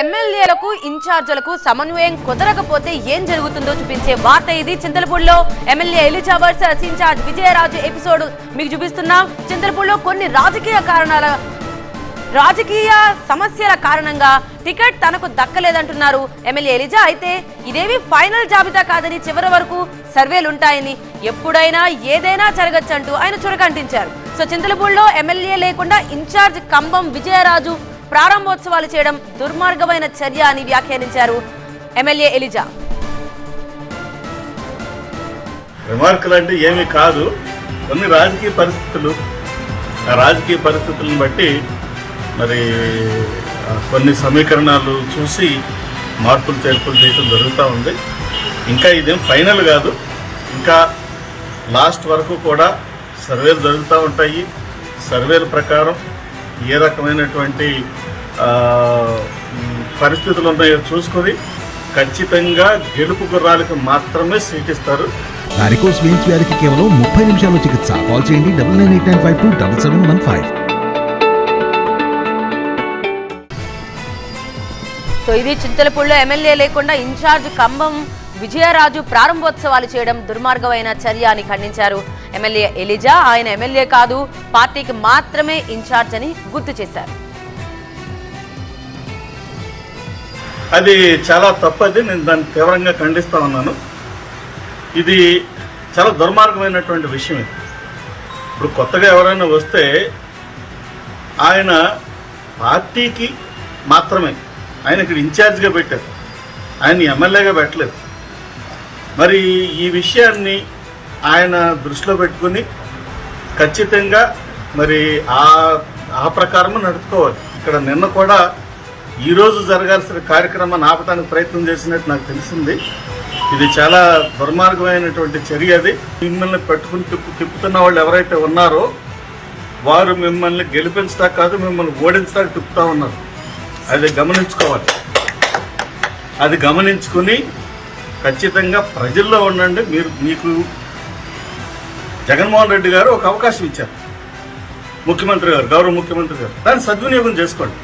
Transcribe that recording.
ఎమ్మెల్యేలకు ఇన్ఛార్జీలకు సమన్వయం కుదరకపోతే ఏం జరుగుతుందో చూపించే వార్త ఇది. చింతలపూడిలో MLA Eliza incharge Vijayaraju episode మీకు చూపిస్తున్నాం. చింతలపూడిలో కొన్ని రాజకీయ కారణాల రాజకీయ సమస్యల కారణంగా టికెట్ తనకు దక్కలేదంటున్నారు ఎమ్మెల్యే ఎలిజా. అయితే ఇదేవి ఫైనల్ జాబితా కాదని చివరి వరకు సర్వేలుంటాయని ఎప్పుడైనా ఏదైనా జరగచ్చంటూ ఆయన చురకంటించారు. సో చింతలపూడిలో ఎమ్మెల్యే లేకుండా ఇన్ఛార్జ్ కంబం విజయరాజు ప్రారంభోత్సవాలు చేయడం దుర్మార్గమైన చర్య అని వ్యాఖ్యానించారు ఎమ్మెల్యే ఎలిజా. రిమార్కులు అంటే ఏమీ కాదు కొన్ని రాజకీయ పరిస్థితులు. ఆ రాజకీయ పరిస్థితులను బట్టి మరి కొన్ని సమీకరణాలు చూసి మార్పులు చేర్పులు చేయడం జరుగుతూ ఉంది. ఇంకా ఇదేం ఫైనల్ కాదు. ఇంకా లాస్ట్ వరకు కూడా సర్వేలు జరుగుతూ ఉంటాయి. సర్వేల ప్రకారం ఏ రకమైనటువంటి పరిస్థితులు ఉన్నాయో చూసుకొని ఖచ్చితంగా గెలుపు గుర్రాలకు మాత్రమే సీట్ ఇస్తారు వారికోస్ వెయిన్స్ వ్యాధికి కేవలం ముప్పై నిమిషాల్లో చికిత్స. కాల్ చేయండి double nine eight nine five two double seven one five. So ఇది చింతలపూడిలో ఎమ్మెల్యే లేకుండా ఇన్ఛార్జ్ కంబం విజయరాజు ప్రారంభోత్సవాలు చేయడం దుర్మార్గమైన చర్య అని ఖండించారు. ఎమ్మెల్యే ఎలిజా. ఆయన ఎమ్మెల్యే కాదు పార్టీకి మాత్రమే ఇన్ఛార్జ్ అని గుర్తు చేశారు. అది చాలా తప్పది. నేను దాన్ని తీవ్రంగా ఖండిస్తా ఉన్నాను. ఇది చాలా దుర్మార్గమైనటువంటి విషయం ఇది. ఇప్పుడు కొత్తగా ఎవరైనా వస్తే ఆయన పార్టీకి మాత్రమే ఆయన ఇక్కడ ఇన్ఛార్జ్గా పెట్టారు. ఆయన ఎమ్మెల్యేగా పెట్టలేదు. మరి ఈ విషయాన్ని ఆయన దృష్టిలో పెట్టుకుని ఖచ్చితంగా మరి ఆ ఆ ప్రకారం నడుచుకోవాలి ఇక్కడ నిన్న కూడా ఈరోజు జరగాల్సిన కార్యక్రమాన్ని ఆపడానికి ప్రయత్నం చేసినట్టు నాకు తెలిసింది. ఇది చాలా దుర్మార్గమైనటువంటి చర్య అది. మిమ్మల్ని పెట్టుకుని తిప్పు తిప్పుతున్న వాళ్ళు ఎవరైతే ఉన్నారో వారు మిమ్మల్ని గెలిపించడా కాదు మిమ్మల్ని ఓడించడానికి తిప్పుతా ఉన్నారు. అది గమనించుకోవాలి. అది గమనించుకుని ఖచ్చితంగా ప్రజల్లో ఉండండి. మీరు మీకు జగన్మోహన్ రెడ్డి గారు ఒక అవకాశం ఇచ్చారు. ముఖ్యమంత్రి గారు గౌరవ ముఖ్యమంత్రి గారు. దాన్ని సద్వినియోగం చేసుకోండి.